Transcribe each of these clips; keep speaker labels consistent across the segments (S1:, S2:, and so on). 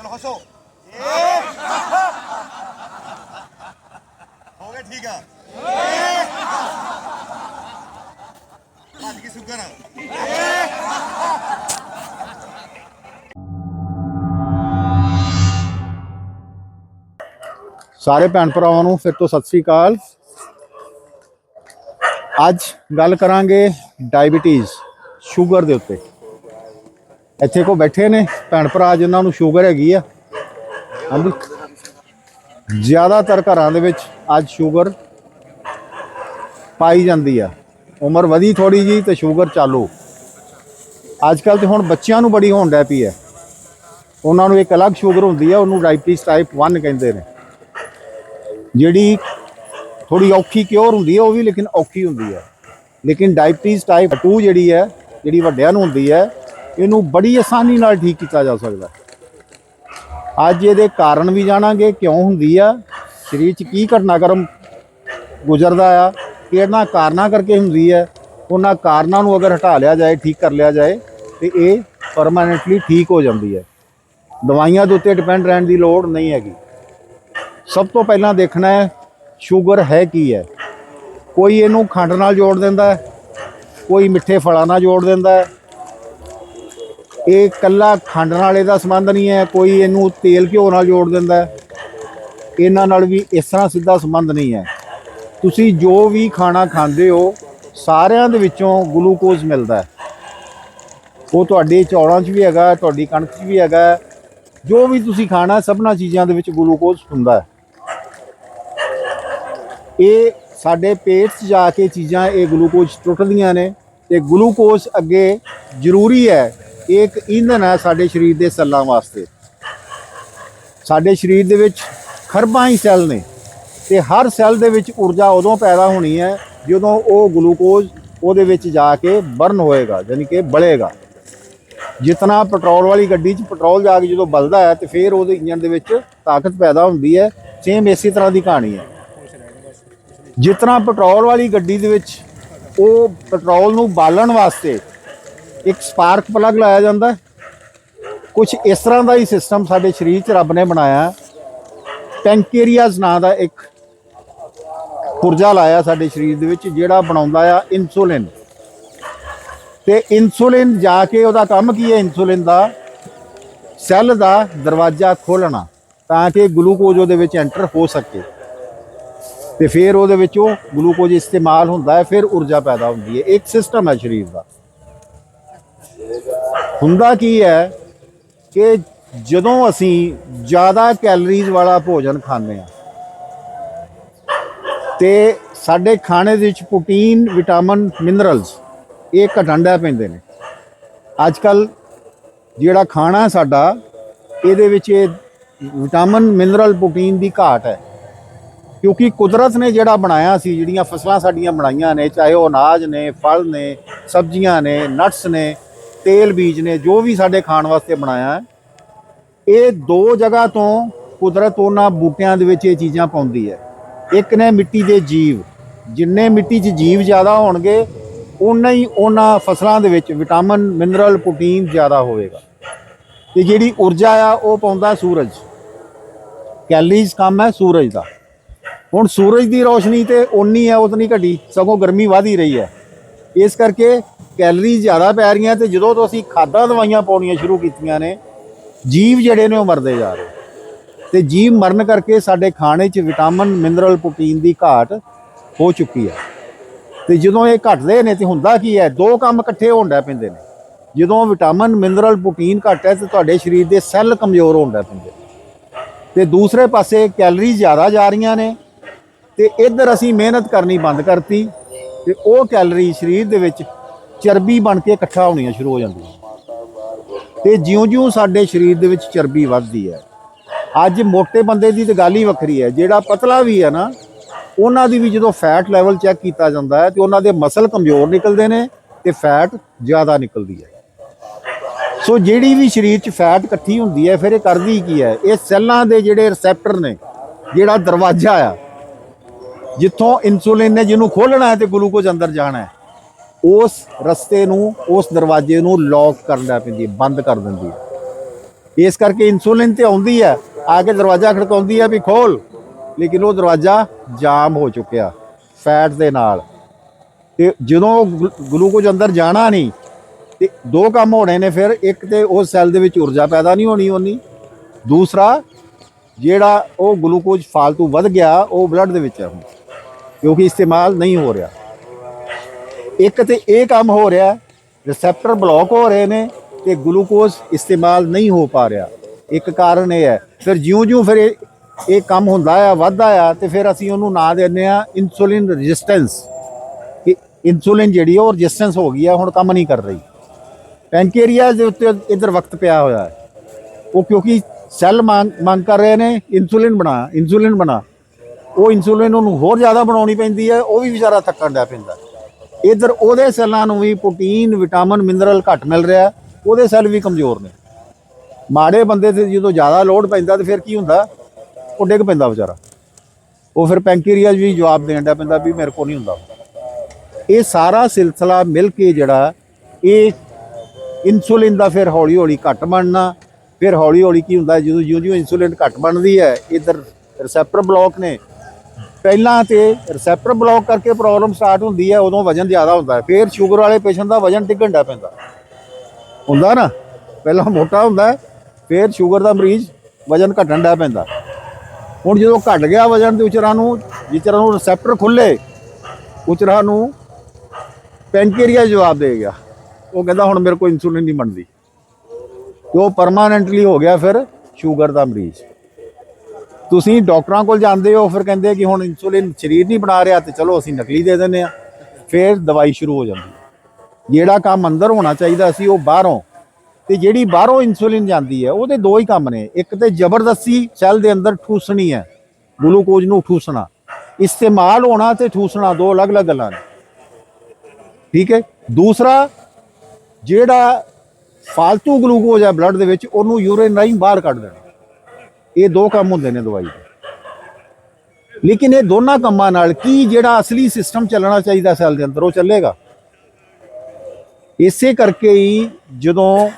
S1: ਚਲੋ ਹੱਸੋ। ਹੋ ਗਿਆ ਠੀਕ ਆ। ਭੱਜ ਕੇ ਸੁਗਰ।
S2: ਸਾਰੇ ਭੈਣ ਭਰਾਵਾਂ ਨੂੰ ਫਿਰ ਤੋਂ ਸਤਿ ਸ੍ਰੀ ਅਕਾਲ। ਅੱਜ ਗੱਲ ਕਰਾਂਗੇ ਡਾਇਬੀਟੀਜ਼ ਸ਼ੂਗਰ ਦੇ ਉੱਤੇ। ਇੱਥੇ ਕੋ ਬੈਠੇ ਨੇ, ਭੈਣ ਭਰਾ ਜਿਨ੍ਹਾਂ ਨੂੰ ਸ਼ੂਗਰ ਹੈਗੀ ਆ। ਹਾਂਜੀ। ਜ਼ਿਆਦਾਤਰ ਘਰਾਂ ਦੇ ਵਿੱਚ ਅੱਜ ਸ਼ੂਗਰ ਪਾਈ ਜਾਂਦੀ ਆ। ਉਮਰ ਵਧੀ ਥੋੜੀ ਜੀ ਤੇ ਸ਼ੂਗਰ ਚਾਲੂ। ਅੱਜ ਕੱਲ ਤੇ ਹੁਣ ਬੱਚਿਆਂ ਨੂੰ ਬੜੀ ਹੋਣ ਡੈ ਪਈ ਹੈ ਉਹਨਾਂ ਨੂੰ ਇੱਕ ਅਲੱਗ ਸ਼ੂਗਰ ਹੁੰਦੀ ਹੈ ਉਹਨੂੰ ਡਾਇਬੀਟੀਜ਼ ਟਾਈਪ 1 ਕਹਿੰਦੇ ਨੇ। ਜਿਹੜੀ ਥੋੜੀ ਔਖੀ ਕਿਉਰ ਹੁੰਦੀ ਹੈ ਉਹ ਵੀ ਲੇਕਿਨ ਔਖੀ ਹੁੰਦੀ ਹੈ ਲੇਕਿਨ ਡਾਇਬੀਟੀਜ਼ ਟਾਈਪ 2 ਜਿਹੜੀ ਹੈ ਜਿਹੜੀ ਵੱਡਿਆਂ ਨੂੰ ਹੁੰਦੀ ਹੈ ਇਹਨੂੰ ਬੜੀ ਆਸਾਨੀ ਨਾਲ ਠੀਕ ਕੀਤਾ ਜਾ ਸਕਦਾ ਅੱਜ ਇਹਦੇ ਕਾਰਨ ਵੀ ਜਾਣਾਂਗੇ, ਕਿਉਂ ਹੁੰਦੀ ਆ, ਸਰੀਰ 'ਚ ਕੀ ਘਟਨਾਕ੍ਰਮ ਗੁਜ਼ਰਦਾ ਆ ਕਿਹਨਾਂ ਕਾਰਨਾਂ ਕਰਕੇ ਹੁੰਦੀ ਹੈ ਉਹਨਾਂ ਕਾਰਨਾਂ ਨੂੰ ਅਗਰ ਹਟਾ ਲਿਆ ਜਾਏ, ਠੀਕ ਕਰ ਲਿਆ ਜਾਏ, ਤੇ ਇਹ ਪਰਮਾਨੈਂਟਲੀ ਠੀਕ ਹੋ ਜਾਂਦੀ ਹੈ ਦਵਾਈਆਂ ਦੇ ਉੱਤੇ ਡਿਪੈਂਡ ਰਹਿਣ ਦੀ ਲੋੜ ਨਹੀਂ ਹੈਗੀ। ਸਭ ਤੋਂ ਪਹਿਲਾਂ ਦੇਖਣਾ ਹੈ, ਸ਼ੂਗਰ ਹੈ ਕੀ ਹੈ। ਕੋਈ ਇਹਨੂੰ ਖੰਡ ਨਾਲ ਜੋੜ ਦਿੰਦਾ ਕੋਈ ਮਿੱਠੇ ਫਲਾਂ ਨਾਲ ਜੋੜ ਦਿੰਦਾ ਇਹ ਕੱਲਾ ਖੰਡ ਨਾਲ ਇਹਦਾ ਸੰਬੰਧ ਨਹੀਂ ਹੈ, ਕੋਈ ਇਹਨੂੰ ਤੇਲ ਘਿਓ ਨਾਲ ਜੋੜ ਦਿੰਦਾ ਇਹਨਾਂ ਨਾਲ ਵੀ ਇਸ ਤਰ੍ਹਾਂ ਸਿੱਧਾ ਸੰਬੰਧ ਨਹੀਂ ਹੈ। ਤੁਸੀਂ ਜੋ ਵੀ ਖਾਣਾ ਖਾਂਦੇ ਹੋ, ਸਾਰਿਆਂ ਦੇ ਵਿੱਚੋਂ ਗਲੂਕੋਜ਼ ਮਿਲਦਾ ਉਹ ਤੁਹਾਡੇ ਚੌਲਾਂ 'ਚ ਵੀ ਹੈਗਾ, ਤੁਹਾਡੀ ਕਣਕ 'ਚ ਵੀ ਹੈਗਾ। ਜੋ ਵੀ ਤੁਸੀਂ ਖਾਣਾ, ਸਭਨਾ ਚੀਜ਼ਾਂ ਦੇ ਵਿੱਚ ਗਲੂਕੋਜ਼ ਹੁੰਦਾ ਇਹ ਸਾਡੇ ਪੇਟ 'ਚ ਜਾ ਕੇ ਚੀਜ਼ਾਂ, ਇਹ ਗਲੂਕੋਜ਼ ਟੁੱਟਦੀਆਂ ਨੇ ਤੇ ਗਲੂਕੋਜ਼ ਅੱਗੇ ਜ਼ਰੂਰੀ ਹੈ ਇਹ ਇੱਕ ਈਂਧਨ ਹੈ ਸਾਡੇ ਸਰੀਰ ਦੇ ਸੈੱਲਾਂ ਵਾਸਤੇ। ਸਾਡੇ ਸਰੀਰ ਦੇ ਵਿੱਚ ਖਰਬਾਂ ਹੀ ਸੈੱਲ ਨੇ ਤੇ ਹਰ ਸੈੱਲ ਦੇ ਵਿੱਚ ਊਰਜਾ ਉਦੋਂ ਪੈਦਾ ਹੋਣੀ ਹੈ ਜਦੋਂ ਉਹ ਗਲੂਕੋਜ਼ ਉਹਦੇ ਵਿੱਚ ਜਾ ਕੇ ਬਰਨ ਹੋਏਗਾ, ਯਾਨੀ ਕਿ ਬਲੇਗਾ। ਜਿਤਨਾ ਪੈਟਰੋਲ ਵਾਲੀ ਗੱਡੀ 'ਚ ਪੈਟਰੋਲ ਜਾ ਕੇ ਜਦੋਂ ਬਲਦਾ ਹੈ ਤੇ ਫਿਰ ਉਹਦੇ ਇੰਜਨ ਦੇ ਵਿੱਚ ਤਾਕਤ ਪੈਦਾ ਹੁੰਦੀ ਹੈ ਸੇਮ ਇਸੇ ਤਰ੍ਹਾਂ ਦੀ ਕਹਾਣੀ ਹੈ। ਜਿਤਨਾ ਪੈਟਰੋਲ ਵਾਲੀ ਗੱਡੀ ਦੇ ਵਿੱਚ ਉਹ ਪੈਟਰੋਲ ਨੂੰ ਬਾਲਣ ਵਾਸਤੇ ਇੱਕ ਸਪਾਰਕ ਪਲੱਗ ਲਾਇਆ ਜਾਂਦਾ ਕੁਝ ਇਸ ਤਰ੍ਹਾਂ ਦਾ ਹੀ ਸਿਸਟਮ ਸਾਡੇ ਸਰੀਰ 'ਚ ਰੱਬ ਨੇ ਬਣਾਇਆ ਪੈਂਕਰੀਆਸ ਨਾਂ ਦਾ ਇੱਕ ਪੁਰਜਾ ਲਾਇਆ ਸਾਡੇ ਸਰੀਰ ਦੇ ਵਿੱਚ, ਜਿਹੜਾ ਬਣਾਉਂਦਾ ਆ ਇਨਸੂਲਿਨ। ਤੇ ਇਨਸੂਲਿਨ ਜਾ ਕੇ ਉਹਦਾ ਕੰਮ ਕੀ ਹੈ? ਇਨਸੂਲਿਨ ਦਾ ਸੈੱਲ ਦਾ ਦਰਵਾਜ਼ਾ ਖੋਲਣਾ ਤਾਂ ਕਿ ਗਲੂਕੋਜ਼ ਉਹਦੇ ਵਿੱਚ ਐਂਟਰ ਹੋ ਸਕੇ। ਤੇ ਫਿਰ ਉਹਦੇ ਵਿੱਚ ਉਹ ਗਲੂਕੋਜ਼ ਇਸਤੇਮਾਲ ਹੁੰਦਾ ਹੈ, ਫਿਰ ਊਰਜਾ ਪੈਦਾ ਹੁੰਦੀ ਹੈ। ਇੱਕ ਸਿਸਟਮ ਹੈ ਸਰੀਰ ਦਾ। ਹੁੰਦਾ ਕੀ ਹੈ ਕਿ ਜਦੋਂ ਅਸੀਂ ਜ਼ਿਆਦਾ ਕੈਲਰੀਜ਼ ਵਾਲਾ ਭੋਜਨ ਖਾਂਦੇ ਆ ਤੇ ਸਾਡੇ ਖਾਣੇ ਦੇ ਵਿੱਚ ਪ੍ਰੋਟੀਨ, ਵਿਟਾਮਿਨ, ਮਿਨਰਲਸ ਇਹ ਘਟਣ ਡੈ ਪੈਂਦੇ ਨੇ। ਅੱਜ ਕੱਲ ਜਿਹੜਾ ਖਾਣਾ ਸਾਡਾ, ਇਹਦੇ ਵਿੱਚ ਇਹ ਵਿਟਾਮਿਨ, ਮਿਨਰਲ, ਪ੍ਰੋਟੀਨ ਦੀ ਘਾਟ ਹੈ। ਕਿਉਂਕਿ ਕੁਦਰਤ ਨੇ ਜਿਹੜਾ ਬਣਾਇਆ ਸੀ, ਜਿਹੜੀਆਂ ਫਸਲਾਂ ਸਾਡੀਆਂ ਬਣਾਈਆਂ ਨੇ, ਚਾਹੇ ਉਹ ਅਨਾਜ ਨੇ, ਫਲ ਨੇ, ਸਬਜ਼ੀਆਂ ਨੇ, ਨਟਸ ਨੇ ਤੇਲ ਬੀਜ ਨੇ, ਜੋ ਵੀ ਸਾਡੇ ਖਾਣ ਵਾਸਤੇ ਬਣਾਇਆ ਹੈ, ਇਹ ਦੋ ਜਗ੍ਹਾ ਤੋਂ ਕੁਦਰਤ ਉਹਨਾਂ ਬੂਟਿਆਂ ਦੇ ਵਿੱਚ ਇਹ ਚੀਜ਼ਾਂ ਪਾਉਂਦੀ ਹੈ। ਇੱਕ ਨੇ ਮਿੱਟੀ ਦੇ ਜੀਵ, ਜਿੰਨੇ ਮਿੱਟੀ 'ਚ ਜੀਵ ਜ਼ਿਆਦਾ ਹੋਣਗੇ ਉਨਾ ਹੀ ਉਹਨਾਂ ਫਸਲਾਂ ਦੇ ਵਿੱਚ ਵਿਟਾਮਿਨ, ਮਿਨਰਲ, ਪ੍ਰੋਟੀਨ ਜ਼ਿਆਦਾ ਹੋਵੇਗਾ। ਤੇ ਜਿਹੜੀ ਊਰਜਾ ਆ, ਉਹ ਪਾਉਂਦਾ ਸੂਰਜ। ਕੈਲਰੀਜ਼ ਕੰਮ ਹੈ ਸੂਰਜ ਦਾ। ਹੁਣ ਸੂਰਜ ਦੀ ਰੋਸ਼ਨੀ ਤੇ ਓਨੀ ਹੈ, ਉਤਨੀ ਘਟੀ, ਸਗੋਂ ਗਰਮੀ ਵਧ ਹੀ ਰਹੀ ਹੈ। ਇਸ ਕਰਕੇ ਕੈਲਰੀ ਜ਼ਿਆਦਾ ਪੈ ਰਹੀਆਂ ਤੇ ਜਦੋਂ ਤੋਂ ਅਸੀਂ ਖਾਦਾਂ ਦਵਾਈਆਂ ਪਾਉਣੀਆਂ ਸ਼ੁਰੂ ਕੀਤੀਆਂ ਨੇ, ਜੀਵ ਜਿਹੜੇ ਨੇ ਉਹ ਮਰਦੇ ਜਾ ਰਹੇ। ਤੇ ਜੀਵ ਮਰਨ ਕਰਕੇ ਸਾਡੇ ਖਾਣੇ 'ਚ ਵਿਟਾਮਿਨ, ਮਿਨਰਲ, ਪ੍ਰੋਟੀਨ ਦੀ ਘਾਟ ਹੋ ਚੁੱਕੀ ਹੈ ਤੇ ਜਦੋਂ ਇਹ ਘਟਦੇ ਨੇ ਤੇ ਹੁੰਦਾ ਕੀ ਹੈ, ਦੋ ਕੰਮ ਇਕੱਠੇ ਹੋਣ ਡੈ ਪੈਂਦੇ ਨੇ। ਜਦੋਂ ਵਿਟਾਮਿਨ, ਮਿਨਰਲ, ਪ੍ਰੋਟੀਨ ਘੱਟ ਹੈ ਤੇ ਤੁਹਾਡੇ ਸਰੀਰ ਦੇ ਸੈੱਲ ਕਮਜ਼ੋਰ ਹੋਣ ਡੈ ਪੈਂਦੇ। ਤੇ ਦੂਸਰੇ ਪਾਸੇ ਕੈਲਰੀ ਜ਼ਿਆਦਾ ਜਾ ਰਹੀਆਂ ਨੇ ਤੇ ਇੱਧਰ ਅਸੀਂ ਮਿਹਨਤ ਕਰਨੀ ਬੰਦ ਕਰਤੀ ਤੇ ਉਹ ਕੈਲਰੀ ਸਰੀਰ ਦੇ ਵਿੱਚ ਚਰਬੀ ਬਣ ਕੇ ਇਕੱਠਾ ਹੋਣੀਆਂ ਸ਼ੁਰੂ ਹੋ ਜਾਂਦੀਆਂ। ਤੇ ਜਿਉਂ-ਜਿਉਂ ਸਾਡੇ ਸਰੀਰ ਦੇ ਵਿੱਚ ਚਰਬੀ ਵੱਧਦੀ ਹੈ, ਅੱਜ ਮੋਟੇ ਬੰਦੇ ਦੀ ਤਾਂ ਗੱਲ ਹੀ ਵੱਖਰੀ ਹੈ, ਜਿਹੜਾ ਪਤਲਾ ਵੀ ਹੈ ਨਾ, ਉਹਨਾਂ ਦੀ ਵੀ ਜਦੋਂ ਫੈਟ ਲੈਵਲ ਚੈੱਕ ਕੀਤਾ ਜਾਂਦਾ ਹੈ, ਤੇ ਉਹਨਾਂ ਦੇ ਮਸਲ ਕਮਜ਼ੋਰ ਨਿਕਲਦੇ ਨੇ ਤੇ ਫੈਟ ਜ਼ਿਆਦਾ ਨਿਕਲਦੀ ਹੈ। ਸੋ ਜਿਹੜੀ ਵੀ ਸਰੀਰ 'ਚ ਫੈਟ ਇਕੱਠੀ ਹੁੰਦੀ ਹੈ, ਫਿਰ ਇਹ ਕਰਦੀ ਕੀ ਹੈ? ਇਹ ਸੈੱਲਾਂ ਦੇ ਜਿਹੜੇ ਰਿਸੈਪਟਰ ਨੇ, ਜਿਹੜਾ ਦਰਵਾਜ਼ਾ ਆ, ਜਿੱਥੋਂ ਇਨਸੂਲਿਨ ਨੇ ਜਿਹਨੂੰ ਖੋਲਣਾ ਹੈ ਤੇ ਗਲੂਕੋਜ਼ ਅੰਦਰ ਜਾਣਾ ਹੈ ਉਸ ਰਸਤੇ ਨੂੰ, ਉਸ ਦਰਵਾਜ਼ੇ ਨੂੰ ਲੌਕ ਕਰਨ ਲੱਗ ਪੈਂਦੀ ਹੈ, ਬੰਦ ਕਰ ਦਿੰਦੀ ਹੈ। ਇਸ ਕਰਕੇ ਇਨਸੂਲਿਨ ਤੇ ਆਉਂਦੀ ਹੈ, ਆ ਕੇ ਦਰਵਾਜ਼ਾ ਖੜਕਾਉਂਦੀ ਹੈ ਵੀ ਖੋਲ, ਲੇਕਿਨ ਉਹ ਦਰਵਾਜ਼ਾ ਜਾਮ ਹੋ ਚੁੱਕਿਆ ਫੈਟ ਦੇ ਨਾਲ। ਤੇ ਜਦੋਂ ਉਹ ਗਲੂ- ਗਲੂਕੋਜ਼ ਅੰਦਰ ਜਾਣਾ ਨਹੀਂ, ਤੇ ਦੋ ਕੰਮ ਹੋਣੇ ਨੇ ਫਿਰ, ਇੱਕ ਤੇ ਉਹ ਸੈੱਲ ਦੇ ਵਿੱਚ ਊਰਜਾ ਪੈਦਾ ਨਹੀਂ ਹੋਣੀ ਉਹਨੀ ਦੂਸਰਾ ਜਿਹੜਾ ਉਹ ਗਲੂਕੋਜ਼ ਫਾਲਤੂ ਵੱਧ ਗਿਆ, ਉਹ ਬਲੱਡ ਦੇ ਵਿੱਚ ਹੈ ਹੁਣ, ਕਿਉਂਕਿ ਇਸਤੇਮਾਲ ਨਹੀਂ ਹੋ ਰਿਹਾ। ਇੱਕ ਤੇ ਇਹ ਕੰਮ ਹੋ ਰਿਹਾ ਰਿਸੈਪਟਰ ਬਲੌਕ ਹੋ ਰਹੇ ਨੇ ਤੇ ਗਲੂਕੋਜ਼ ਇਸਤੇਮਾਲ ਨਹੀਂ ਹੋ ਪਾ ਰਿਹਾ। ਇੱਕ ਕਾਰਨ ਇਹ ਹੈ, ਫਿਰ ਜਿਉਂ-ਜਿਉਂ ਫਿਰ ਇਹ ਇਹ ਕੰਮ ਹੁੰਦਾ ਆ, ਵੱਧਦਾ ਆ, ਤੇ ਫਿਰ ਅਸੀਂ ਉਹਨੂੰ ਨਾਂ ਦਿੰਦੇ ਆ ਇਨਸੂਲਿਨ ਰੈਜ਼ਿਸਟੈਂਸ ਕਿ ਇਨਸੂਲਿਨ ਜਿਹੜੀ ਉਹ ਰੈਜ਼ਿਸਟੈਂਸ ਹੋ ਗਈ ਆ, ਹੁਣ ਕੰਮ ਨਹੀਂ ਕਰ ਰਹੀ। ਪੈਨਕ੍ਰੀਆਸ ਦੇ ਉੱਤੇ ਇਧਰ ਵਕਤ ਪਿਆ ਹੋਇਆ ਹੈ। ਉਹ ਕਿਉਂਕਿ ਸੈੱਲ ਮੰਗ ਮੰਗ ਕਰ ਰਹੇ ਨੇ ਇਨਸੂਲਿਨ ਬਣਾ ਇਨਸੂਲਿਨ ਬਣਾ। ਉਹ ਇਨਸੂਲਿਨ ਉਹਨੂੰ ਹੋਰ ਜ਼ਿਆਦਾ ਬਣਾਉਣੀ ਪੈਂਦੀ ਹੈ, ਉਹ ਵੀ ਵਿਚਾਰਾ ਥੱਕਣ ਡਿਆ ਪੈਂਦਾ। ਇਧਰ ਉਹਦੇ ਸੈੱਲਾਂ ਨੂੰ ਵੀ ਪ੍ਰੋਟੀਨ, ਵਿਟਾਮਿਨ, ਮਿਨਰਲ ਘੱਟ ਮਿਲ ਰਿਹਾ ਉਹਦੇ ਸੈੱਲ ਵੀ ਕਮਜ਼ੋਰ ਨੇ। ਮਾੜੇ ਬੰਦੇ ਤੇ ਜਦੋਂ ਜ਼ਿਆਦਾ ਲੋਡ ਪੈਂਦਾ ਤੇ ਫਿਰ ਕੀ ਹੁੰਦਾ? ਉਹ ਡਿੱਗ ਪੈਂਦਾ ਵਿਚਾਰਾ। ਉਹ ਫਿਰ ਪੈਂਕਰੀਆਸ ਵੀ ਜਵਾਬ ਦੇਣ ਦਾ ਪੈਂਦਾ ਵੀ ਮੇਰੇ ਕੋਲ ਨਹੀਂ ਹੁੰਦਾ। ਇਹ ਸਾਰਾ ਸਿਲਸਿਲਾ ਮਿਲ ਕੇ ਜਿਹੜਾ ਇਹ ਇਨਸੂਲਿਨ ਦਾ ਫਿਰ ਹੌਲੀ ਹੌਲੀ ਘੱਟ ਬਣਨਾ। ਫਿਰ ਹੌਲੀ ਹੌਲੀ ਕੀ ਹੁੰਦਾ, ਜਦੋਂ ਜਿਉਂ ਜਿਉਂ ਇਨਸੂਲਿਨ ਘੱਟ ਬਣਦੀ ਹੈ, ਇਧਰ ਰਿਸੈਪਟਰ ਬਲੌਕ ਨੇ ਪਹਿਲਾਂ ਤੇ ਰਿਸੈਪਟਰ ਬਲੌਕ ਕਰਕੇ ਪ੍ਰੋਬਲਮ ਸਟਾਰਟ ਹੁੰਦੀ ਹੈ, ਉਦੋਂ ਵਜਨ ਜ਼ਿਆਦਾ ਹੁੰਦਾ ਹੈ। ਫਿਰ ਸ਼ੂਗਰ ਵਾਲੇ ਪੇਸ਼ੈਂਟ ਦਾ ਵਜਨ ਡਿੱਗਣ ਡਾ ਪੈਂਦਾ। ਹੁੰਦਾ ਨਾ? ਪਹਿਲਾਂ ਮੋਟਾ ਹੁੰਦਾ ਫਿਰ ਸ਼ੂਗਰ ਦਾ ਮਰੀਜ਼ ਵਜਨ ਘਟਣ ਡਾ ਪੈਂਦਾ। ਹੁਣ ਜਦੋਂ ਘਟ ਗਿਆ ਵਜਨ ਤੇ ਉਚਰਾਂ ਨੂੰ ਜਿਚਰਾਂ ਨੂੰ ਰਿਸੈਪਟਰ ਖੁੱਲੇ ਉਚਰਾਂ ਨੂੰ ਪੈਨਕ੍ਰੀਆ ਜਵਾਬ ਦੇ ਗਿਆ। ਉਹ ਕਹਿੰਦਾ, ਹੁਣ ਮੇਰੇ ਕੋਲ ਇਨਸੂਲਿਨ ਨਹੀਂ ਬਣਦੀ। ਤੇ ਉਹ ਪਰਮਾਨੈਂਟਲੀ ਹੋ ਗਿਆ ਫਿਰ ਸ਼ੂਗਰ ਦਾ ਮਰੀਜ਼। ਤੁਸੀਂ ਡਾਕਟਰਾਂ ਕੋਲ ਜਾਂਦੇ ਹੋ, ਫਿਰ ਕਹਿੰਦੇ ਕਿ ਹੁਣ ਇਨਸੂਲਿਨ ਸਰੀਰ ਨਹੀਂ ਬਣਾ ਰਿਹਾ ਤੇ ਚਲੋ ਅਸੀਂ ਨਕਲੀ ਦੇ ਦਿੰਦੇ ਆ ਫਿਰ ਦਵਾਈ ਸ਼ੁਰੂ ਹੋ ਜਾਂਦੀ ਜਿਹੜਾ ਕੰਮ ਅੰਦਰ ਹੋਣਾ ਚਾਹੀਦਾ ਸੀ ਉਹ ਬਾਹਰੋਂ। ਤੇ ਜਿਹੜੀ ਬਾਹਰੋਂ ਇਨਸੂਲਿਨ ਜਾਂਦੀ ਹੈ, ਉਹਦੇ ਦੋ ਹੀ ਕੰਮ ਨੇ। ਇੱਕ ਤੇ ਜ਼ਬਰਦਸਤੀ ਸੈੱਲ ਦੇ ਅੰਦਰ ਠੂਸਣੀ ਹੈ ਗਲੂਕੋਜ਼ ਨੂੰ ਠੂਸਣਾ। ਇਸਤੇਮਾਲ ਹੋਣਾ ਤੇ ਠੂਸਣਾ, ਦੋ ਅਲੱਗ-ਅਲੱਗ ਗੱਲਾਂ ਨੇ। ਠੀਕ ਹੈ? ਦੂਸਰਾ, ਜਿਹੜਾ ਫालतू ਗਲੂਕੋਜ਼ ਹੈ ਬਲੱਡ ਦੇ ਵਿੱਚ, ਉਹਨੂੰ ਯੂਰਿਨ ਰਾਹੀਂ ਬਾਹਰ ਕੱਢ ਦੇਣਾ। ਇਹ ਦੋ ਕੰਮ ਹੁੰਦੇ ਨੇ ਦਵਾਈ ਦੇ। ਲੇਕਿਨ ਇਹ ਦੋਨਾਂ ਕੰਮਾਂ ਨਾਲ ਕੀ ਜਿਹੜਾ ਅਸਲੀ ਸਿਸਟਮ ਚੱਲਣਾ ਚਾਹੀਦਾ ਸੈੱਲ ਦੇ ਅੰਦਰ, ਉਹ ਚੱਲੇਗਾ। ਇਸੇ ਕਰਕੇ ਹੀ ਜਦੋਂ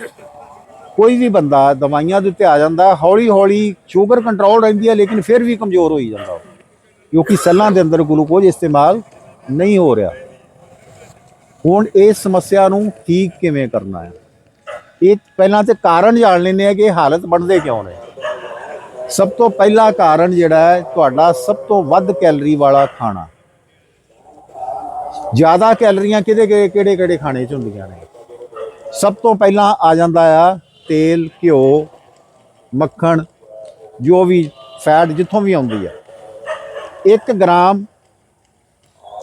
S2: ਕੋਈ ਵੀ ਬੰਦਾ ਦਵਾਈਆਂ ਦੇ ਉੱਤੇ ਆ ਜਾਂਦਾ ਹੌਲੀ ਹੌਲੀ ਸ਼ੂਗਰ ਕੰਟਰੋਲ ਰਹਿੰਦੀ ਹੈ, ਲੇਕਿਨ ਫਿਰ ਵੀ ਕਮਜ਼ੋਰ ਹੋਈ ਜਾਂਦਾ ਕਿਉਂਕਿ ਸੈੱਲਾਂ ਦੇ ਅੰਦਰ ਗਲੂਕੋਜ਼ ਇਸਤੇਮਾਲ ਨਹੀਂ ਹੋ ਰਿਹਾ। ਹੁਣ ਇਸ ਸਮੱਸਿਆ ਨੂੰ ਠੀਕ ਕਿਵੇਂ ਕਰਨਾ ਹੈ? ਇਹ ਪਹਿਲਾਂ ਤੇ ਕਾਰਨ ਜਾਣ ਲੈਂਦੇ ਆ ਕਿ ਹਾਲਤ ਬਣਦੇ ਕਿਉਂ ਨੇ। ਸਭ ਤੋਂ ਪਹਿਲਾ ਕਾਰਨ ਜਿਹੜਾ ਹੈ, ਤੁਹਾਡਾ ਸਭ ਤੋਂ ਵੱਧ ਕੈਲਰੀ ਵਾਲਾ ਖਾਣਾ। ਜ਼ਿਆਦਾ ਕੈਲਰੀਆਂ ਕਿਹਦੇ ਕਿਹੜੇ ਕਿਹੜੇ ਕਿਹੜੇ ਖਾਣੇ 'ਚ ਹੁੰਦੀਆਂ ਨੇ? ਸਭ ਤੋਂ ਪਹਿਲਾਂ ਆ ਜਾਂਦਾ ਆ ਤੇਲ, ਘਿਓ, ਮੱਖਣ, ਜੋ ਵੀ ਫੈਟ ਜਿੱਥੋਂ ਵੀ ਆਉਂਦੀ ਹੈ 1 ਗ੍ਰਾਮ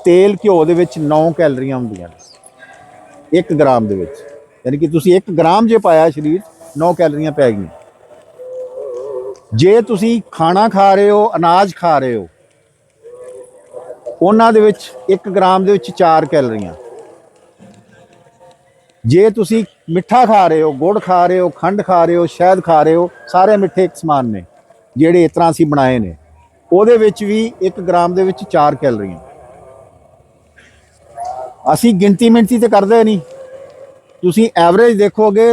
S2: ਤੇਲ, ਘਿਓ ਦੇ ਵਿੱਚ 9 ਕੈਲਰੀਆਂ ਹੁੰਦੀਆਂ ਨੇ। 1 ਗ੍ਰਾਮ ਦੇ ਵਿੱਚ। ਯਾਨੀ ਕਿ ਤੁਸੀਂ 1 ਗ੍ਰਾਮ ਜੇ ਪਾਇਆ ਸਰੀਰ 9 ਕੈਲਰੀਆਂ ਪੈ ਗਈਆਂ। ਜੇ ਤੁਸੀਂ ਖਾਣਾ ਖਾ ਰਹੇ ਹੋ, ਅਨਾਜ ਖਾ ਰਹੇ ਹੋ, ਉਹਨਾਂ ਦੇ ਵਿੱਚ 1 ਗ੍ਰਾਮ ਦੇ ਵਿੱਚ 4 ਕੈਲਰੀਆਂ। ਜੇ ਤੁਸੀਂ ਮਿੱਠਾ ਖਾ ਰਹੇ ਹੋ, ਗੁੜ ਖਾ ਰਹੇ ਹੋ, ਖੰਡ ਖਾ ਰਹੇ ਹੋ, ਸ਼ਹਿਦ ਖਾ ਰਹੇ ਹੋ, ਸਾਰੇ ਮਿੱਠੇ ਇੱਕ ਸਮਾਨ ਨੇ, ਜਿਹੜੇ ਇਸ ਤਰ੍ਹਾਂ ਅਸੀਂ ਬਣਾਏ ਨੇ। ਉਹਦੇ ਵਿੱਚ ਵੀ 1 ਗ੍ਰਾਮ ਦੇ ਵਿੱਚ 4 ਕੈਲਰੀਆਂ। ਅਸੀਂ ਗਿਣਤੀ ਮਿੰਤੀ ਤੇ ਕਰਦੇ ਨਹੀਂ। ਤੁਸੀਂ ਐਵਰੇਜ ਦੇਖੋਗੇ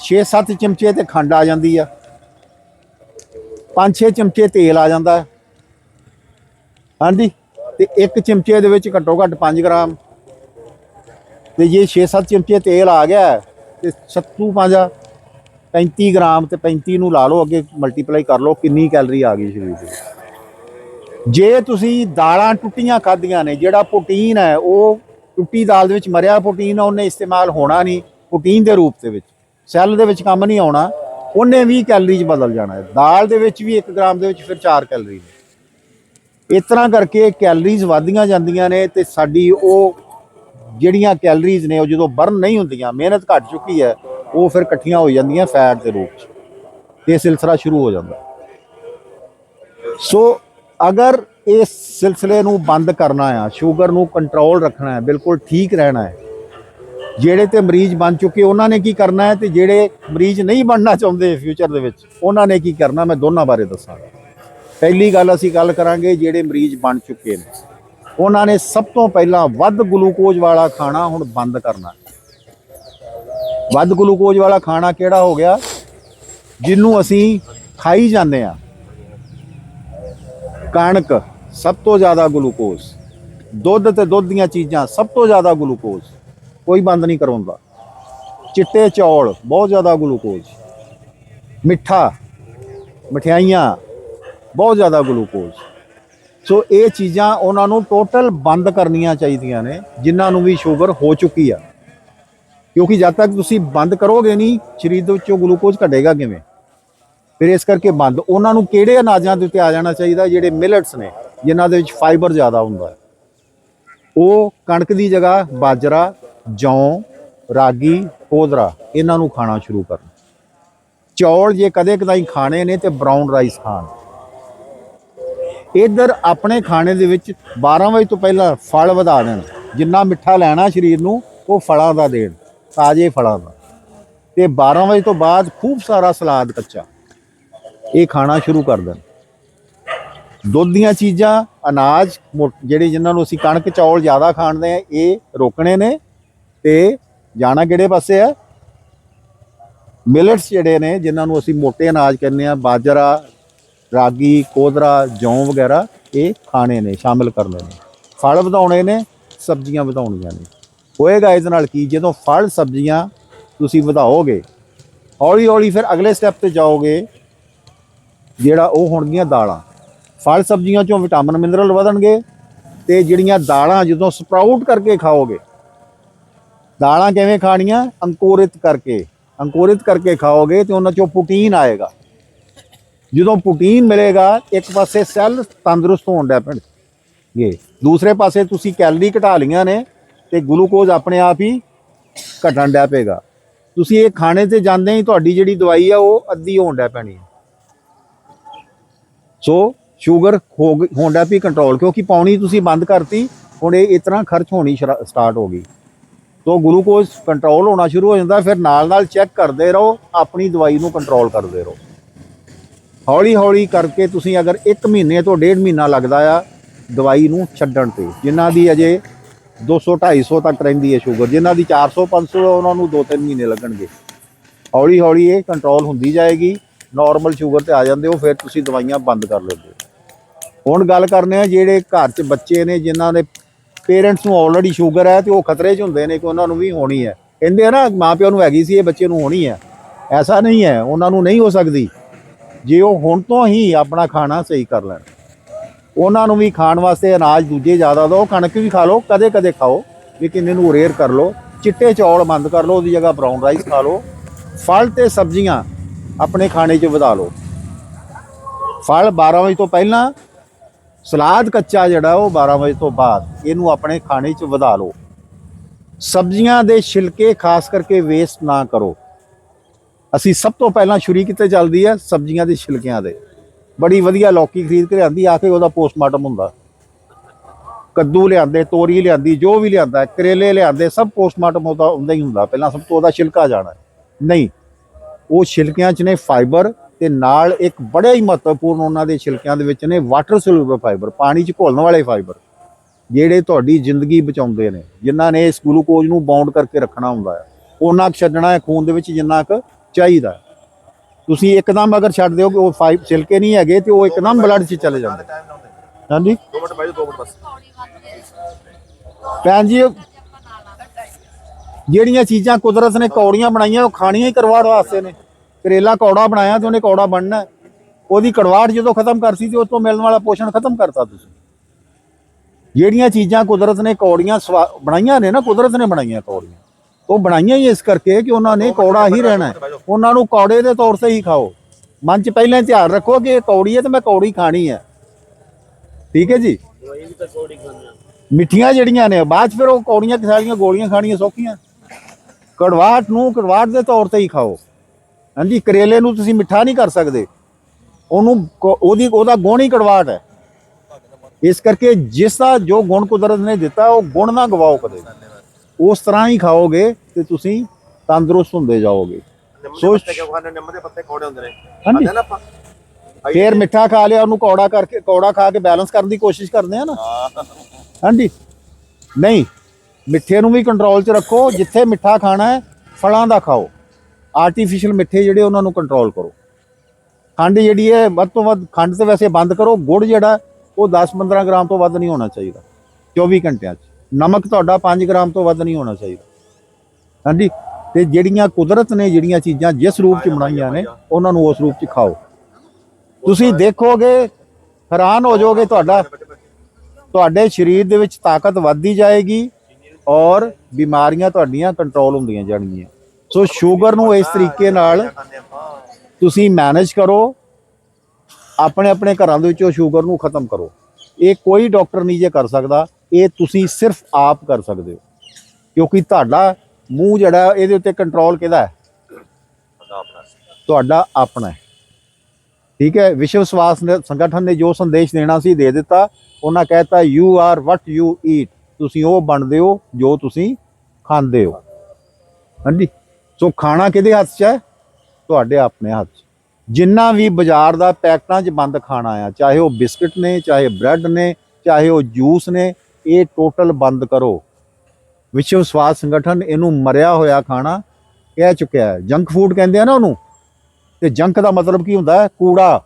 S2: 6-7 ਚਮਚੇ ਤੇ ਖੰਡ ਆ ਜਾਂਦੀ ਆ। 5-6 ਚਮਚੇ ਤੇਲ ਆ ਜਾਂਦਾ ਹੈ। ਹਾਂਜੀ? ਤੇ ਇੱਕ ਚਮਚੇ ਦੇ ਵਿੱਚ ਘੱਟੋ ਘੱਟ 5 ਗ੍ਰਾਮ। ਤੇ ਜੇ 6-7 ਚਮਚੇ ਤੇਲ ਆ ਗਿਆ ਹੈ, ਤੇ ਸੱਤੂ ਪੰਜਾ 35 ਗ੍ਰਾਮ ਤੇ 35 ਨੂੰ ਲਾ ਲਓ ਅੱਗੇ ਮਲਟੀਪਲਾਈ ਕਰ ਲਓ ਕਿੰਨੀ ਕੈਲਰੀ ਆ ਗਈ ਸਰੀਰ ਦੇ। ਜੇ ਤੁਸੀਂ ਦਾਲਾਂ ਟੁੱਟੀਆਂ ਖਾਧੀਆਂ ਨੇ ਜਿਹੜਾ ਪ੍ਰੋਟੀਨ ਹੈ ਉਹ ਟੁੱਟੀ ਦਾਲ ਦੇ ਵਿੱਚ ਮਰਿਆ ਪ੍ਰੋਟੀਨ ਉਹਨੇ ਇਸਤੇਮਾਲ ਹੋਣਾ ਨਹੀਂ ਪ੍ਰੋਟੀਨ ਦੇ ਰੂਪ ਦੇ ਵਿੱਚ। ਸੈੱਲ ਦੇ ਵਿੱਚ ਕੰਮ ਨਹੀਂ ਆਉਣਾ। ਉਹਨੇ ਵੀ ਕੈਲਰੀ 'ਚ ਬਦਲ ਜਾਣਾ ਹੈ। ਦਾਲ ਦੇ ਵਿੱਚ ਵੀ 1 ਗ੍ਰਾਮ ਦੇ ਵਿੱਚ ਫਿਰ 4 ਕੈਲਰੀ ਨੇ। ਇਸ ਤਰ੍ਹਾਂ ਕਰਕੇ ਕੈਲਰੀਜ਼ ਵਧਦੀਆਂ ਜਾਂਦੀਆਂ ਨੇ ਤੇ ਸਾਡੀ ਉਹ ਜਿਹੜੀਆਂ ਕੈਲਰੀਜ਼ ਨੇ, ਉਹ ਜਦੋਂ ਬਰਨ ਨਹੀਂ ਹੁੰਦੀਆਂ, ਮਿਹਨਤ ਘਟ ਚੁੱਕੀ ਹੈ, ਉਹ ਫਿਰ ਇਕੱਠੀਆਂ ਹੋ ਜਾਂਦੀਆਂ ਫੈਟ ਦੇ ਰੂਪ 'ਚ। ਤੇ ਇਹ ਸਿਲਸਿਲਾ ਸ਼ੁਰੂ ਹੋ ਜਾਂਦਾ। ਸੋ ਅਗਰ ਇਸ ਸਿਲਸਿਲੇ ਨੂੰ ਬੰਦ ਕਰਨਾ ਆ, ਸ਼ੂਗਰ ਨੂੰ ਕੰਟਰੋਲ ਰੱਖਣਾ ਹੈ, ਬਿਲਕੁਲ ਠੀਕ ਰਹਿਣਾ ਹੈ ਜਿਹੜੇ ਤੇ ਮਰੀਜ਼ ਬਣ ਚੁੱਕੇ, ਉਹਨਾਂ ਨੇ ਕੀ ਕਰਨਾ ਹੈ ਤੇ ਜਿਹੜੇ ਮਰੀਜ਼ ਨਹੀਂ ਬਣਨਾ ਚਾਹੁੰਦੇ ਫਿਊਚਰ ਦੇ ਵਿੱਚ, ਉਹਨਾਂ ਨੇ ਕੀ ਕਰਨਾ, ਮੈਂ ਦੋਨਾਂ ਬਾਰੇ ਦੱਸਾਂਗਾ। ਪਹਿਲੀ ਗੱਲ ਅਸੀਂ ਗੱਲ ਕਰਾਂਗੇ ਜਿਹੜੇ ਮਰੀਜ਼ ਬਣ ਚੁੱਕੇ ਨੇ। ਉਹਨਾਂ ਨੇ ਸਭ ਤੋਂ ਪਹਿਲਾਂ ਵੱਧ ਗਲੂਕੋਜ਼ ਵਾਲਾ ਖਾਣਾ ਹੁਣ ਬੰਦ ਕਰਨਾ। ਵੱਧ ਗਲੂਕੋਜ਼ ਵਾਲਾ ਖਾਣਾ ਕਿਹੜਾ ਹੋ ਗਿਆ? ਜਿਹਨੂੰ ਅਸੀਂ ਖਾਈ ਜਾਂਦੇ ਆ ਕਣਕ, ਸਭ ਤੋਂ ਜ਼ਿਆਦਾ ਗਲੂਕੋਜ਼। ਦੁੱਧ ਤੇ ਦੁੱਧ ਦੀਆਂ ਚੀਜ਼ਾਂ, ਸਭ ਤੋਂ ਜ਼ਿਆਦਾ ਗਲੂਕੋਜ਼। ਕੋਈ ਬੰਦ ਨਹੀਂ ਕਰਾਉਂਦਾ। ਚਿੱਟੇ ਚੌਲ, ਬਹੁਤ ਜ਼ਿਆਦਾ ਗਲੂਕੋਜ਼। ਮਿੱਠਾ, ਮਠਿਆਈਆਂ, ਬਹੁਤ ਜ਼ਿਆਦਾ ਗਲੂਕੋਜ਼। ਸੋ ਇਹ ਚੀਜ਼ਾਂ ਉਹਨਾਂ ਨੂੰ ਟੋਟਲ ਬੰਦ ਕਰਨੀਆਂ ਚਾਹੀਦੀਆਂ ਨੇ, ਜਿਨ੍ਹਾਂ ਨੂੰ ਵੀ ਸ਼ੂਗਰ ਹੋ ਚੁੱਕੀ ਆ। ਕਿਉਂਕਿ ਜਦ ਤੱਕ ਤੁਸੀਂ ਬੰਦ ਕਰੋਗੇ ਨਹੀਂ, ਸਰੀਰ ਦੇ ਵਿੱਚੋਂ ਗਲੂਕੋਜ਼ ਘਟੇਗਾ ਕਿਵੇਂ? ਫਿਰ ਇਸ ਕਰਕੇ ਬੰਦ। ਉਹਨਾਂ ਨੂੰ ਕਿਹੜੇ ਅਨਾਜਾਂ ਦੇ ਉੱਤੇ ਆ ਜਾਣਾ ਚਾਹੀਦਾ, ਜਿਹੜੇ ਮਿਲਟਸ ਨੇ, ਜਿਨ੍ਹਾਂ ਦੇ ਵਿੱਚ ਫਾਈਬਰ ਜ਼ਿਆਦਾ ਹੁੰਦਾ ਉਹ ਕਣਕ ਦੀ ਜਗ੍ਹਾ, ਬਾਜਰਾ ਜੌਂ, ਰਾਗੀ, ਕੋਦਰਾ, ਇਹਨਾਂ ਨੂੰ ਖਾਣਾ ਸ਼ੁਰੂ ਕਰਨ। ਚੌਲ ਜੇ ਕਦੇ ਕਦਾਈ ਖਾਣੇ ਨੇ ਤੇ ਬਰਾਊਨ ਰਾਈਸ ਖਾਣ। ਇਧਰ ਆਪਣੇ ਖਾਣੇ ਦੇ ਵਿੱਚ 12 ਵਜੇ ਤੋਂ ਪਹਿਲਾਂ ਫਲ ਵਧਾ ਦੇਣ। ਜਿੰਨਾ ਮਿੱਠਾ ਲੈਣਾ ਸਰੀਰ ਨੂੰ, ਉਹ ਫਲਾਂ ਦਾ ਦੇਣ, ਤਾਜ਼ੇ ਫਲਾਂ ਦਾ। ਤੇ 12 ਵਜੇ ਤੋਂ ਬਾਅਦ ਖੂਬ ਸਾਰਾ ਸਲਾਦ ਕੱਚਾ। ਇਹ ਖਾਣਾ ਸ਼ੁਰੂ ਕਰ ਦੇਣ। ਦੁੱਧ ਦੀਆਂ ਚੀਜ਼ਾਂ, ਅਨਾਜ, ਮੋ- ਜਿਹੜੇ ਜਿਨ੍ਹਾਂ ਨੂੰ ਅਸੀਂ ਕਣਕ, ਚੌਲ ਜ਼ਿਆਦਾ ਖਾਣਦੇ ਆ, ਇਹ ਰੋਕਣੇ ਨੇ। ਤੇ ਜਾਣਾ ਕਿਹੜੇ ਪਾਸੇ ਹੈ? ਮਿਲਟਸ ਜਿਹੜੇ ਨੇ, ਜਿਨ੍ਹਾਂ ਨੂੰ ਅਸੀਂ ਮੋਟੇ ਅਨਾਜ ਕਹਿੰਦੇ ਆ ਬਾਜਰਾ, ਰਾਗੀ, ਕੋਦਰਾ, ਜੌਂ ਵਗੈਰਾ, ਇਹ ਖਾਣੇ ਨੇ, ਸ਼ਾਮਿਲ ਕਰਨੇ ਨੇ। ਫਲ ਵਧਾਉਣੇ ਨੇ, ਸਬਜ਼ੀਆਂ ਵਧਾਉਣੀਆਂ ਨੇ। ਹੋਏਗਾ ਇਸ ਨਾਲ ਕੀ, ਜਦੋਂ ਫਲ, ਸਬਜ਼ੀਆਂ ਤੁਸੀਂ ਵਧਾਓਗੇ ਹੌਲੀ ਹੌਲੀ ਫਿਰ ਅਗਲੇ ਸਟੈਪ ਤੇ ਜਾਓਗੇ, ਜਿਹੜਾ ਉਹ ਹੋਣਗੀਆਂ ਦਾਲਾਂ। ਫਲ, ਸਬਜ਼ੀਆਂ ਚੋਂ ਵਿਟਾਮਿਨ ਮਿਨਰਲ ਵਧਣਗੇ ਤੇ ਜਿਹੜੀਆਂ ਦਾਲਾਂ ਜਦੋਂ ਸਪਰਾਊਟ ਕਰਕੇ ਖਾਓਗੇ ਦਾਲਾਂ ਕਿਵੇਂ ਖਾਣੀਆਂ? ਅੰਕੁਰਿਤ ਕਰਕੇ। ਅੰਕੁਰਿਤ ਕਰਕੇ ਖਾਓਗੇ ਤੇ ਉਹਨਾਂ ਚੋਂ ਪ੍ਰੋਟੀਨ ਆਏਗਾ। ਜਦੋਂ ਪ੍ਰੋਟੀਨ ਮਿਲੇਗਾ, ਇੱਕ ਪਾਸੇ ਸੈੱਲ ਤੰਦਰੁਸਤ ਹੋਣ ਦਾ ਪੈਣਗੇ। ਦੂਸਰੇ ਪਾਸੇ ਤੁਸੀਂ ਕੈਲਰੀ ਘਟਾ ਲਈਆਂ ਨੇ ਤੇ ਗਲੂਕੋਜ਼ ਆਪਣੇ ਆਪ ਹੀ ਘਟਣ ਡੈ ਪਏਗਾ। ਤੁਸੀਂ ਇਹ ਖਾਣੇ ਤੇ ਜਾਂਦੇ ਹੀ ਤੁਹਾਡੀ ਜਿਹੜੀ ਦਵਾਈ ਆ, ਉਹ ਅੱਧੀ ਹੋਣ ਡੈ ਪੈਣੀ ਹੈ। ਸੋ ਸ਼ੂਗਰ ਹੋ ਗਈ- ਹੋਣ ਡਿਆ ਪਈ ਕੰਟਰੋਲ ਕਿਉਂਕਿ ਪਾਉਣੀ ਤੁਸੀਂ ਬੰਦ ਕਰਤੀ, ਹੁਣ ਇਹ ਇਸ ਤਰ੍ਹਾਂ ਖਰਚ ਹੋਣੀ ਸਟਾਰਟ ਹੋ ਗਈ। ਤੋਂ ਗਲੂਕੋਜ਼ ਕੰਟਰੋਲ ਹੋਣਾ ਸ਼ੁਰੂ ਹੋ ਜਾਂਦਾ, ਫਿਰ ਨਾਲ ਨਾਲ ਚੈੱਕ ਕਰਦੇ ਰਹੋ, ਆਪਣੀ ਦਵਾਈ ਨੂੰ ਕੰਟਰੋਲ ਕਰਦੇ ਰਹੋ। ਹੌਲੀ ਹੌਲੀ ਕਰਕੇ ਤੁਸੀਂ ਅਗਰ 1 ਮਹੀਨੇ ਤੋਂ ਡੇਢ ਮਹੀਨਾ ਲੱਗਦਾ ਆ, ਦਵਾਈ ਨੂੰ ਛੱਡਣ ਤੇ, ਜਿਨ੍ਹਾਂ ਦੀ ਅਜੇ 200 250 ਤੱਕ ਰਹਿੰਦੀ ਹੈ ਸ਼ੂਗਰ, ਜਿਨ੍ਹਾਂ ਦੀ 400 500 ਉਹਨਾਂ ਨੂੰ 2-3 ਮਹੀਨੇ ਲੱਗਣਗੇ। ਹੌਲੀ ਹੌਲੀ ਇਹ ਕੰਟਰੋਲ ਹੁੰਦੀ ਜਾਏਗੀ ਨਾਰਮਲ ਸ਼ੂਗਰ ਤੇ ਆ ਜਾਂਦੇ ਹੋ, ਫਿਰ ਤੁਸੀਂ ਦਵਾਈਆਂ ਬੰਦ ਕਰ ਲੈਂਦੇ ਹੋ। ਹੁਣ ਗੱਲ ਕਰਨੇ ਆ ਜਿਹੜੇ ਘਰ 'ਚ ਬੱਚੇ ਨੇ, ਜਿਨ੍ਹਾਂ ਦੇ ਪੇਰੈਂਟਸ ਨੂੰ ਆਲਰੇਡੀ ਸ਼ੂਗਰ ਹੈ ਤੇ ਉਹ ਖਤਰੇ 'ਚ ਹੁੰਦੇ ਨੇ ਕਿ ਉਹਨਾਂ ਨੂੰ ਵੀ ਹੋਣੀ ਹੈ। ਕਹਿੰਦੇ ਆ ਨਾ ਮਾਪਿਆਂ ਨੂੰ ਹੈਗੀ ਸੀ, ਇਹ ਬੱਚੇ ਨੂੰ ਹੋਣੀ ਹੈ। ਐਸਾ ਨਹੀਂ ਹੈ, ਉਹਨਾਂ ਨੂੰ ਨਹੀਂ ਹੋ ਸਕਦੀ। ਜੇ ਉਹ ਹੁਣ ਤੋਂ ਹੀ ਆਪਣਾ ਖਾਣਾ ਸਹੀ ਕਰ ਲੈਣ। ਉਹਨਾਂ ਨੂੰ ਵੀ ਖਾਣ ਵਾਸਤੇ ਅਨਾਜ ਦੂਜੇ ਜ਼ਿਆਦਾ ਦਿਓ ਕਣਕ ਵੀ ਖਾ ਲਓ ਕਦੇ ਕਦੇ ਖਾਓ ਲੇਕਿਨ ਇਹਨੂੰ ਰੇਅਰ ਕਰ ਲਓ। ਚਿੱਟੇ ਚੌਲ ਬੰਦ ਕਰ ਲਓ, ਉਹਦੀ ਜਗ੍ਹਾ ਬਰਾਊਨ ਰਾਈਸ ਖਾ ਲਓ। ਫਲ ਤੇ ਸਬਜ਼ੀਆਂ ਆਪਣੇ ਖਾਣੇ 'ਚ ਵਧਾ ਲਓ। ਫਲ 12 ਵਜੇ ਤੋਂ ਪਹਿਲਾਂ ਸਲਾਦ ਕੱਚਾ ਜਿਹੜਾ ਉਹ 12 ਵਜੇ ਤੋਂ ਬਾਅਦ ਇਹਨੂੰ ਆਪਣੇ ਖਾਣੇ 'ਚ ਵਧਾ ਲਓ। ਸਬਜ਼ੀਆਂ ਦੇ ਛਿਲਕੇ ਖਾਸ ਕਰਕੇ ਵੇਸਟ ਨਾ ਕਰੋ। ਅਸੀਂ ਸਭ ਤੋਂ ਪਹਿਲਾਂ ਸ਼ੁਰੂ ਕਿਤੇ ਚੱਲਦੀ ਹੈ? ਸਬਜ਼ੀਆਂ ਦੇ ਛਿਲਕਿਆਂ ਦੇ ਬੜੀ ਵਧੀਆ ਲੌਕੀ ਖਰੀਦ ਕੇ ਲਿਆਂਦੀ, ਆ ਕੇ ਉਹਦਾ ਪੋਸਟਮਾਰਟਮ ਹੁੰਦਾ। ਕੱਦੂ ਲਿਆਂਦੇ, ਤੋਰੀ ਲਿਆਂਦੀ, ਜੋ ਵੀ ਲਿਆਂਦਾ, ਕਰੇਲੇ ਲਿਆਂਦੇ, ਸਭ ਪੋਸਟਮਾਰਟਮ ਉਹਦਾ ਹੁੰਦਾ ਹੀ ਹੁੰਦਾ। ਪਹਿਲਾਂ ਸਭ ਤੋਂ ਉਹਦਾ ਛਿਲਕਾ ਜਾਣਾ। ਨਹੀਂ, ਉਹ ਛਿਲਕਿਆਂ 'ਚ ਨੇ ਫਾਈਬਰ ਤੇ ਨਾਲ ਇੱਕ ਬੜਾ ਹੀ ਮਹੱਤਵਪੂਰਨ ਉਹਨਾਂ ਦੇ ਛਿਲਕਿਆਂ ਦੇ ਵਿੱਚ ਨੇ ਵਾਟਰ ਸੋਲੂਬਲ ਫਾਈਬਰ ਪਾਣੀ 'ਚ ਘੁਲਣ ਵਾਲੇ ਫਾਈਬਰ ਜਿਹੜੇ ਤੁਹਾਡੀ ਜ਼ਿੰਦਗੀ ਬਚਾਉਂਦੇ ਨੇ ਜਿਨ੍ਹਾਂ ਨੇ ਇਸ ਗਲੂਕੋਜ਼ ਨੂੰ ਬਾਉਂਡ ਕਰਕੇ ਰੱਖਣਾ ਹੁੰਦਾ ਹੈ। ਉਹਨਾਂ ਕੁ ਛੱਡਣਾ ਹੈ ਖੂਨ ਦੇ ਵਿੱਚ ਜਿੰਨਾ ਕੁ ਚਾਹੀਦਾ। ਤੁਸੀਂ ਇੱਕਦਮ ਅਗਰ ਛੱਡ ਦਿਓ ਕਿ ਉਹ ਫਾਈਬ ਛਿਲਕੇ ਨਹੀਂ ਹੈਗੇ ਤੇ ਉਹ ਇੱਕਦਮ ਬਲੱਡ 'ਚ ਚਲੇ ਜਾਂਦੇ। ਹਾਂਜੀ?
S1: 2 ਮਿੰਟ ਬਾਈ 2 ਮਿੰਟ ਬਸ।
S2: ਭੈਣ ਜੀ ਜਿਹੜੀਆਂ ਚੀਜ਼ਾਂ ਕੁਦਰਤ ਨੇ ਕੌੜੀਆਂ ਬਣਾਈਆਂ ਉਹ ਖਾਣੀਆਂ ਹੀ ਕਰਵਾੜ ਵਾਸਤੇ ਨੇ। ਕਰੇਲਾ ਕੌੜਾ ਬਣਾਇਆ ਤੇ ਉਹਨੇ ਕੌੜਾ ਬਣਨਾ ਹੈ। ਉਹਦੀ ਕੜਵਾਹਟ ਜਦੋਂ ਖਤਮ ਕਰਤੀ ਤੇ ਉਸ ਤੋਂ ਮਿਲਣ ਵਾਲਾ ਪੋਸ਼ਣ ਖਤਮ ਕਰਤਾ ਤੁਸੀਂ। ਜਿਹੜੀਆਂ ਚੀਜ਼ਾਂ ਕੁਦਰਤ ਨੇ ਕੌੜੀਆਂ ਸਵਾ- ਬਣਾਈਆਂ ਨੇ ਨਾ ਕੁਦਰਤ ਨੇ ਬਣਾਈਆਂ ਕੌੜੀਆਂ। ਉਹ ਬਣਾਈਆਂ ਹੀ ਇਸ ਕਰਕੇ ਕਿ ਉਹਨਾਂ ਨੇ ਕੌੜਾ ਹੀ ਰਹਿਣਾ ਹੈ। ਉਹਨਾਂ ਨੂੰ ਕੌੜੇ ਦੇ ਤੌਰ ਤੇ ਹੀ ਖਾਓ। ਮਨ 'ਚ ਪਹਿਲਾਂ ਧਿਆਨ ਰੱਖੋ ਕਿ ਇਹ ਕੌੜੀ ਹੈ ਤੇ ਮੈਂ ਕੌੜੀ ਖਾਣੀ ਹੈ। ਠੀਕ ਹੈ ਜੀ? ਮਿੱਠੀਆਂ ਜਿਹੜੀਆਂ ਨੇ ਬਾਅਦ 'ਚ ਫਿਰ ਉਹ ਕੌੜੀਆਂ ਕਿਸਾਲੀਆਂ ਗੋਲੀਆਂ ਖਾਣੀਆਂ ਸੌਖੀਆਂ। ਕੜਵਾਹਟ ਨੂੰ ਕੜਵਾਹਟ ਦੇ ਤੌਰ ਤੇ ਹੀ ਖਾਓ। ਹਾਂਜੀ ਕਰੇਲੇ ਨੂੰ ਤੁਸੀਂ ਮਿੱਠਾ ਨਹੀਂ ਕਰ ਸਕਦੇ। ਉਹਨੂੰ ਉਹਦੀ ਉਹਦਾ ਗੁਣ ਹੀ ਕੜਵਾਹਟ ਹੈ। ਇਸ ਕਰਕੇ ਜਿਸ ਦਾ ਜੋ ਗੁਣ ਕੁਦਰਤ ਨੇ ਦਿੱਤਾ ਉਹ ਗੁਣ ਨਾ ਗਵਾਓ ਕਦੇ। ਉਸ ਤਰ੍ਹਾਂ ਹੀ ਖਾਓਗੇ ਤੇ ਤੁਸੀਂ ਤੰਦਰੁਸਤ ਹੁੰਦੇ ਜਾਓਗੇ।
S1: ਨਿੰਮ ਦੇ
S2: ਸੋ-
S1: ਪੱਤੇ ਕਿਉਂ ਖਾਂਦੇ ਨਿੰਮ ਦੇ ਪੱਤੇ ਕੌੜੇ ਹੁੰਦੇ ਨੇ।
S2: ਹਾਂਜੀ।
S1: ਖਾਂਦੇ ਨਾ ਆਪਾਂ?
S2: ਫੇਰ ਮਿੱਠਾ ਖਾ ਲਿਆ ਉਹਨੂੰ ਕੌੜਾ ਕਰਕੇ ਕੌੜਾ ਖਾ ਕੇ ਬੈਲੈਂਸ ਕਰਨ ਦੀ ਕੋਸ਼ਿਸ਼ ਕਰਦੇ ਆ ਨਾ। ਹਾਂਜੀ। ਨਹੀਂ ਮਿੱਠੇ ਨੂੰ ਵੀ ਕੰਟਰੋਲ 'ਚ ਰੱਖੋ ਜਿੱਥੇ ਮਿੱਠਾ ਖਾਣਾ ਹੈ ਫਲਾਂ ਦਾ ਖਾਓ। ਆਰਟੀਫੀਸ਼ੀਅਲ ਮਿੱਠੇ ਜਿਹੜੇ ਉਹਨਾਂ ਨੂੰ ਕੰਟਰੋਲ ਕਰੋ। ਖੰਡ ਜਿਹੜੀ ਹੈ, ਵੱਧ ਤੋਂ ਵੱਧ ਖੰਡ ਤੇ ਵੈਸੇ ਬੰਦ ਕਰੋ, ਗੁੜ ਜਿਹੜਾ ਉਹ 10-15 ਗ੍ਰਾਮ ਤੋਂ ਵੱਧ ਨਹੀਂ ਹੋਣਾ ਚਾਹੀਦਾ 24 ਘੰਟਿਆਂ 'ਚ। ਨਮਕ ਤੁਹਾਡਾ 5 ਗ੍ਰਾਮ ਤੋਂ ਵੱਧ ਨਹੀਂ ਹੋਣਾ ਚਾਹੀਦਾ। ਹਾਂਜੀ? ਤੇ ਜਿਹੜੀਆਂ ਕੁਦਰਤ ਨੇ ਜਿਹੜੀਆਂ ਚੀਜ਼ਾਂ ਜਿਸ ਰੂਪ 'ਚ ਬਣਾਈਆਂ ਨੇ, ਉਹਨਾਂ ਨੂੰ ਉਸ ਰੂਪ 'ਚ ਖਾਓ। ਤੁਸੀਂ ਦੇਖੋਗੇ, ਹੈਰਾਨ ਹੋ ਜਾਓਗੇ ਤੁਹਾਡਾ, ਤੁਹਾਡੇ ਸਰੀਰ ਦੇ ਵਿੱਚ ਤਾਕਤ ਵੱਧਦੀ ਜਾਏਗੀ ਔਰ ਬਿਮਾਰੀਆਂ ਤੁਹਾਡੀਆਂ ਕੰਟਰੋਲ ਹੁੰਦੀਆਂ ਜਾਣਗੀਆਂ। ਸੋ ਸ਼ੂਗਰ ਨੂੰ ਇਸ ਤਰੀਕੇ ਨਾਲ ਤੁਸੀਂ ਮੈਨੇਜ ਕਰੋ, ਆਪਣੇ ਆਪਣੇ ਘਰਾਂ ਦੇ ਵਿੱਚੋਂ ਸ਼ੂਗਰ ਨੂੰ ਖਤਮ ਕਰੋ। ਇਹ ਕੋਈ ਡਾਕਟਰ ਨਹੀਂ ਜੇ ਕਰ ਸਕਦਾ, ਇਹ ਤੁਸੀਂ ਸਿਰਫ ਆਪ ਕਰ ਸਕਦੇ ਹੋ। ਕਿਉਂਕਿ ਤੁਹਾਡਾ ਮੂੰਹ ਜਿਹੜਾ, ਇਹਦੇ ਉੱਤੇ ਕੰਟਰੋਲ ਕਿਹਦਾ ਹੈ? ਤੁਹਾਡਾ ਆਪਣਾ ਹੈ। ਠੀਕ ਹੈ? ਵਿਸ਼ਵ ਸਵਾਸਥ ਸੰਗਠਨ ਨੇ ਜੋ ਸੰਦੇਸ਼ ਦੇਣਾ ਸੀ, ਦੇ ਦਿੱਤਾ। ਉਹਨਾਂ ਕਹਿਤਾ you are what you eat ਤੁਸੀਂ ਉਹ ਬਣਦੇ ਹੋ ਜੋ ਤੁਸੀਂ ਖਾਂਦੇ ਹੋ। ਹਾਂਜੀ? ਸੋ ਖਾਣਾ ਕਿਹਦੇ ਹੱਥ 'ਚ ਹੈ? ਤੁਹਾਡੇ ਆਪਣੇ ਹੱਥ 'ਚ। ਜਿੰਨਾ ਵੀ ਬਾਜ਼ਾਰ ਦਾ ਪੈਕਟਾਂ 'ਚ ਬੰਦ ਖਾਣਾ ਆ, ਚਾਹੇ ਉਹ ਬਿਸਕਟ ਨੇ, ਚਾਹੇ ਬ੍ਰੈਡ ਨੇ, ਚਾਹੇ ਉਹ ਜੂਸ ਨੇ, ਇਹ ਟੋਟਲ ਬੰਦ ਕਰੋ। ਵਿਸ਼ਵ ਸਵਾਸ ਸੰਗਠਨ ਇਹਨੂੰ ਮਰਿਆ ਹੋਇਆ ਖਾਣਾ ਕਹਿ ਚੁੱਕਿਆ ਹੈ। ਜੰਕ ਫੂਡ ਕਹਿੰਦੇ ਆ ਨਾ ਉਹਨੂੰ। ਤੇ ਜੰਕ ਦਾ ਮਤਲਬ ਕੀ ਹੁੰਦਾ ਹੈ? ਕੂੜਾ।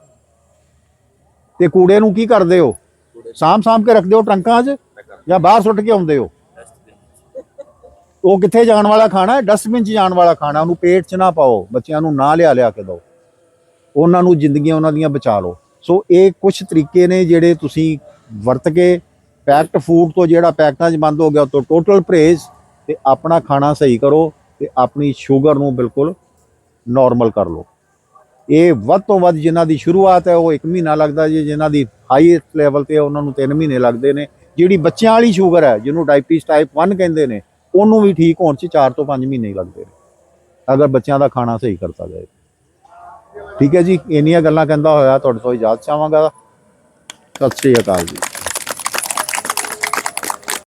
S2: ਤੇ ਕੂੜੇ ਨੂੰ ਕੀ ਕਰਦੇ ਹੋ? ਸਾਂਭ ਸਾਂਭ ਕੇ ਰੱਖਦੇ ਹੋ ਟਰੰਕਾਂ 'ਚ? ਜਾਂ ਬਾਹਰ ਸੁੱਟ ਕੇ ਆਉਂਦੇ ਹੋ? ਉਹ ਕਿੱਥੇ ਜਾਣ ਵਾਲਾ ਖਾਣਾ ਹੈ? ਡਸਟਬਿਨ 'ਚ ਜਾਣ ਵਾਲਾ ਖਾਣਾ, ਉਹਨੂੰ ਪੇਟ 'ਚ ਨਾ ਪਾਓ, ਬੱਚਿਆਂ ਨੂੰ ਨਾ ਲਿਆ ਲਿਆ ਕੇ ਦਿਓ। ਉਹਨਾਂ ਨੂੰ ਜ਼ਿੰਦਗੀਆਂ ਉਹਨਾਂ ਦੀਆਂ ਬਚਾ ਲਓ। ਸੋ ਇਹ ਕੁਝ ਤਰੀਕੇ ਨੇ ਜਿਹੜੇ ਤੁਸੀਂ ਵਰਤ ਕੇ ਪੈਕਡ ਫੂਡ ਤੋਂ ਜਿਹੜਾ ਪੈਕਟਾਂ 'ਚ ਬੰਦ ਹੋ ਗਿਆ, ਉਹ ਤੋਂ ਟੋਟਲ ਪਰਹੇਜ਼ ਤੇ ਆਪਣਾ ਖਾਣਾ ਸਹੀ ਕਰੋ ਤੇ ਆਪਣੀ ਸ਼ੂਗਰ ਨੂੰ ਬਿਲਕੁਲ ਨਾਰਮਲ ਕਰ ਲਓ। ਇਹ ਵੱਧ ਤੋਂ ਵੱਧ ਜਿਨ੍ਹਾਂ ਦੀ ਸ਼ੁਰੂਆਤ ਹੈ, ਉਹ 1 ਮਹੀਨਾ ਲੱਗਦਾ ਜੀ, ਜਿਨ੍ਹਾਂ ਦੀ ਹਾਈਐਸਟ ਲੈਵਲ ਤੇ ਉਹਨਾਂ ਨੂੰ 3 ਮਹੀਨੇ ਲੱਗਦੇ ਨੇ। ਜਿਹੜੀ ਬੱਚਿਆਂ ਵਾਲੀ ਸ਼ੂਗਰ ਹੈ, ਜਿਹਨੂੰ ਡਾਇਬੀਟਿਸ ਟਾਈਪ 1 ਕਹਿੰਦੇ ਨੇ ਉਹਨੂੰ ਵੀ ਠੀਕ ਹੋਣ 'ਚ 4 ਤੋਂ 5 ਮਹੀਨੇ ਲੱਗਦੇ ਨੇ। ਅਗਰ ਬੱਚਿਆਂ ਦਾ ਖਾਣਾ ਸਹੀ ਕਰਤਾ ਜਾਏ। ਠੀਕ ਹੈ ਜੀ, ਇੰਨੀਆਂ ਗੱਲਾਂ ਕਹਿੰਦਾ ਹੋਇਆ, ਤੁਹਾਡੇ ਤੋਂ ਇਜਾਜ਼ਤ ਚਾਹਾਂਗਾ। ਸਤਿ ਸ਼੍ਰੀ ਅਕਾਲ ਜੀ।